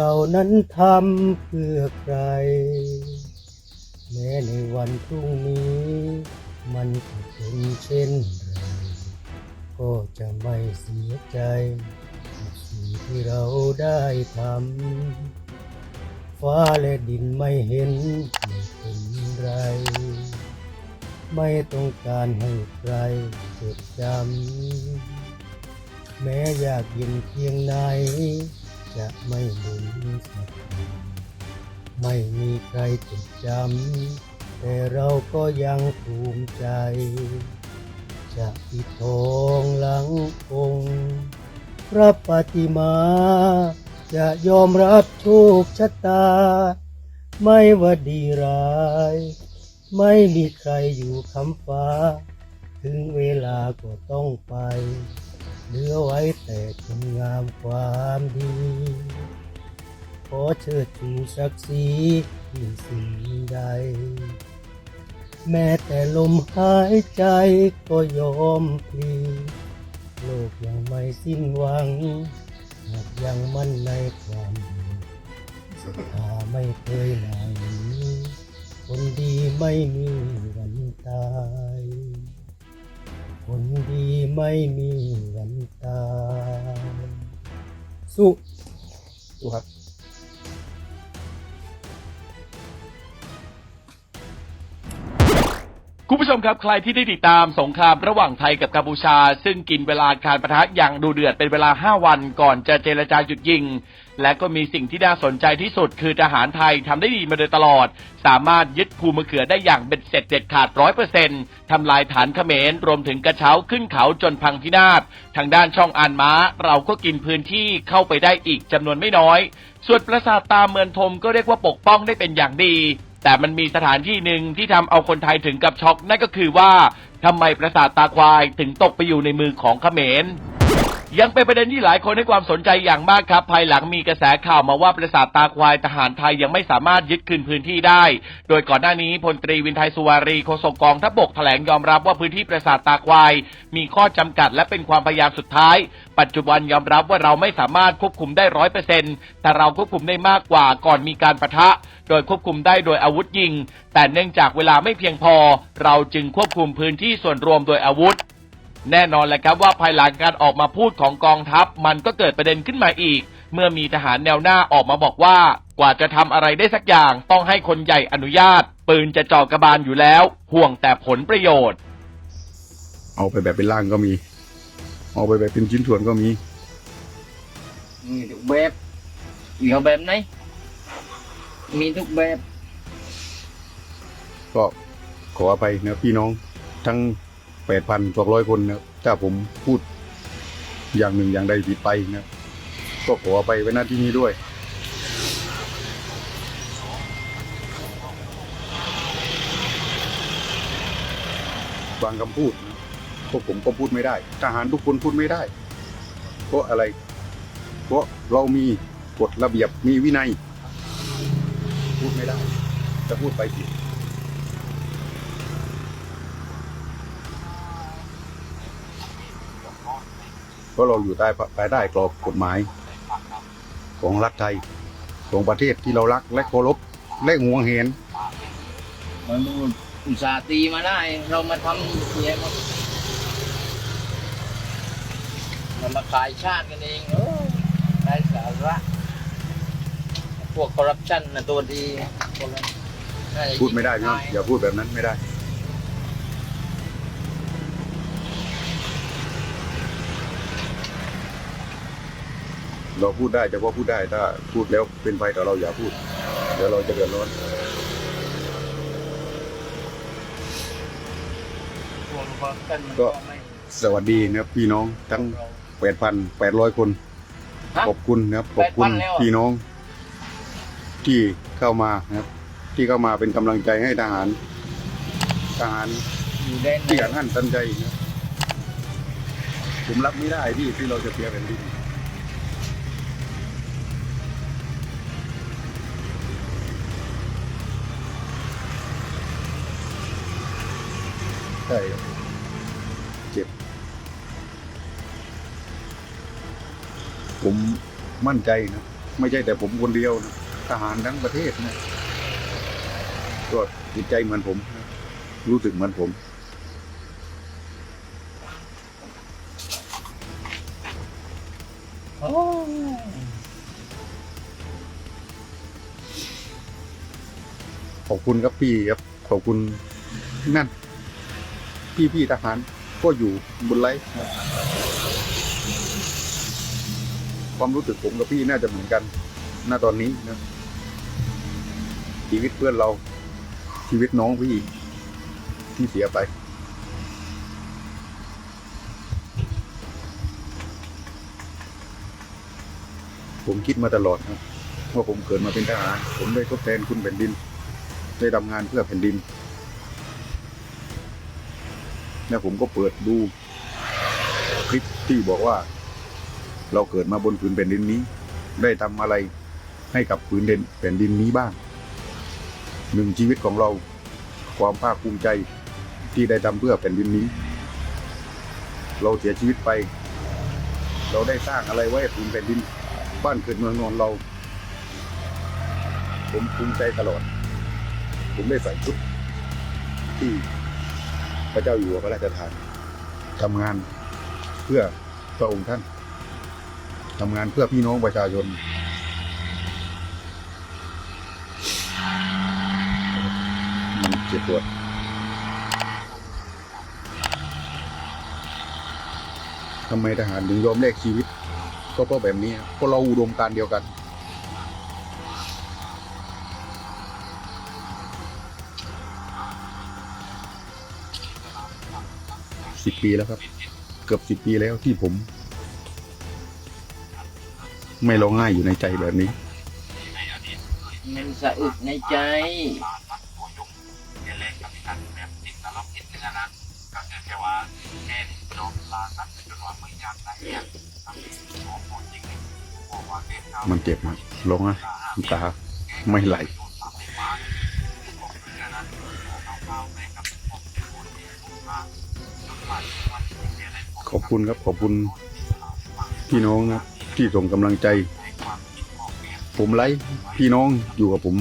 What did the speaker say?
เรานั้นทำเพื่อใคร แม้ในวันพรุ่งนี้ มันจะเป็นเช่นไรก็จะไม่เสียใจกับสิ่งที่เราได้ทำฟ้าและดินไม่เห็นไม่เป็นไร ไม่ต้องการให้ใครจดจำแม้อยากเย็นเพียงไหน จะไม่หมุนสักทีไม่มีใครจดจำแต่เราก็ยังภูมิใจ จะปิดทองหลังองค์พระปฏิมา จะยอมรับโชคชะตา ไม่ว่าดีร้าย ไม่มีใครอยู่คำฟ้า ถึงเวลาก็ต้องไป เหลือไว้แต่คุณงามความดี ขอเชิดชูศักดิ์ศรีที่สิ่งใด แม้แต่ลมหายใจก็ยอมพลีโลกยังไม่สิ้นหวังหากยังมั่นในความดีศรัทธาไม่เคยหนายคนดีไม่มีวันตาย คนดีไม่มีวันตายสู้สู้ครับคุณผู้ชมครับใครที่ได้ติดตามสงครามระหว่างไทยกับกัมพูชา ซึ่งกินเวลาการประทะอย่างดูเดือดเป็นเวลา 5 วันก่อนจะเจรจาหยุดยิง และก็มีสิ่งที่น่าสนใจที่สุด คือทหารไทยทำได้ดีมาโดยตลอด สามารถยึดภูมะเขือได้อย่างเบ็ดเสร็จเด็ดขาดร้อยเปอร์เซ็นต์ทำลายฐานเขมรรวมถึงกระเช้าขึ้นเขาจนพังพินาศทางด้านช่องอานม้า เราก็กินพื้นที่เข้าไปได้อีกจำนวนไม่น้อย ส่วนปราสาทตาเมืองทมก็เรียกว่าปกป้องได้เป็นอย่างดีแต่มันมีสถานที่หนึ่งที่ทำเอาคนไทยถึงกับช็อกนั่นก็คือว่าทำไมปราสาทตาควายถึงตกไปอยู่ในมือของเขมร ยังเป็นประเด็นที่หลายคนให้ความสนใจอย่างมากครับ ภายหลังมีกระแสข่าวมาว่าปราสาทตาควายทหารไทยยังไม่สามารถยึดคืนพื้นที่ได้ โดยก่อนหน้านี้พลตรีวินไทยสุวารีโฆษกกองทัพบกแถลงยอมรับว่าพื้นที่ปราสาทตาควาย มีข้อจำกัดและเป็นความพยายามสุดท้าย ปัจจุบันยอมรับว่าเราไม่สามารถควบคุมได้ร้อยเปอร์เซ็นต์แต่เราควบคุมได้มากกว่าก่อนมีการประทะ โดยควบคุมได้โดยอาวุธยิง แต่เนื่องจากเวลาไม่เพียงพอ เราจึงควบคุมพื้นที่ส่วนรวมโดยอาวุธ แน่นอนแหละครับว่าภายหลังการออกมาพูดของกองทัพมันก็เกิดประเด็นขึ้นมาอีก เมื่อมีทหารแนวหน้าออกมาบอกว่า กว่าจะทำอะไรได้สักอย่างต้องให้คนใหญ่อนุญาต ปืนจะจ่อกระบาลอยู่แล้ว ห่วงแต่ผลประโยชน์ เอาไปแบบเป็นร่างก็มี เอาไปแบบเป็นชิ้นส่วนก็มี มีทุกแบบเหลือแบบไหนมีทุกแบบ ก็ขออภัยนะพี่น้องทั้ง แปดพันกว่าร้อยคนนะถ้าผมพูดอย่างหนึ่งอย่างใดผิดไปนะก็ขออภัยไว้หน้าที่นี้ด้วย บางคำพูดนะพวกผมก็พูดไม่ได้ ทหารทุกคนพูดไม่ได้ เพราะอะไร เพราะเรามีกฎระเบียบมีวินัย พูดไม่ได้ จะพูดไปผิด ราะเราอยู่ใต้ภายใต้กรอบกฎหมาย ของรัฐไทยของประเทศที่เรารักและเคารพและหวงเห็นมันอุตส่าห์ตีมาได้ เรามาทำเสียหมดมันมาขายชาติกันเองโอ้ได้สาระ พวกคอร์รัปชันนะตัวดีพวกนั้นน่าจะยิงพูดไม่ได้พี่น้องอย่าพูดแบบนั้นไม่ได้ เราพูดได้แต่ว่าพูดได้ถ้าพูดแล้วเป็นไฟต่อเราอย่าพูด เดี๋ยวเราจะเดือดร้อนพวกคอร์รัปชันมันก็ก็ไม่สวัสดีนะครับพี่น้องทั้งเราแปดพันแปดร้อยคนฮะขอบคุณนะครับขอบคุณ8,000แล้วเหรอพี่น้อง ที่เข้ามานะครับ ที่เข้ามาเป็นกำลังใจให้ทหารทหารอยู่แดนที่อันหันตันใจนะครับผมรับไม่ได้ที่ที่เราจะเสียแผ่นดิน ใช่ครับเจ็บ ผมมั่นใจนะ ไม่ใช่แต่ผมคนเดียวนะทหารทั้งประเทศนะก็จิตใจเหมือนผมนะรู้สึกเหมือนผมโอ้ยขอบคุณครับพี่ครับ ขอบคุณนั่น พี่พี่ทหารก็อยู่บนไลฟ์ความรู้สึกผมกับพี่น่าจะเหมือนกันณตอนนี้นะชีวิตเพื่อนเราชีวิตน้องพี่ที่เสียไป ผมคิดมาตลอดนะว่าผมเกิดมาเป็นทหาร ผมได้ทดแทนคุณแผ่นดิน ได้ทำงานเพื่อแผ่นดิน แล้วผมก็เปิดดูคลิปที่บอกว่า เราเกิดมาบนผืนแผ่นดินนี้ ได้ทำอะไรให้กับผืนเด่นแผ่นดินนี้บ้างหนึ่งชีวิตของเรา ความภาคภูมิใจที่ได้ทำเพื่อแผ่นดินนี้ เราเสียชีวิตไป เราได้สร้างอะไรไว้ผืนแผ่นดิน บ้านเกิดเมืองนอนเรา ผมภูมิใจตลอด ผมได้ใส่ชุดที่ พระเจ้าอยู่หัวพระราชทานทำงานเพื่อพระองค์ท่านทำงานเพื่อพี่น้องประชาชนเจ็บปวดทำไมทหารถึงยอมแลกชีวิต ก็เพราะแบบนี้เพราะเราอุดมการเดียวกัน สิบปีแล้วครับ เกือบสิบปีแล้วที่ผม ไม่ร้องไห้อยู่ในใจแบบนี้ มันสะอึกในใจ มันเจ็บนะร้องไห้น้ำตาไม่ไหล ขอบคุณครับขอบคุณพี่น้องนะที่ส่งกำลังใจ ผมไลฟ์พี่น้องอยู่กับผม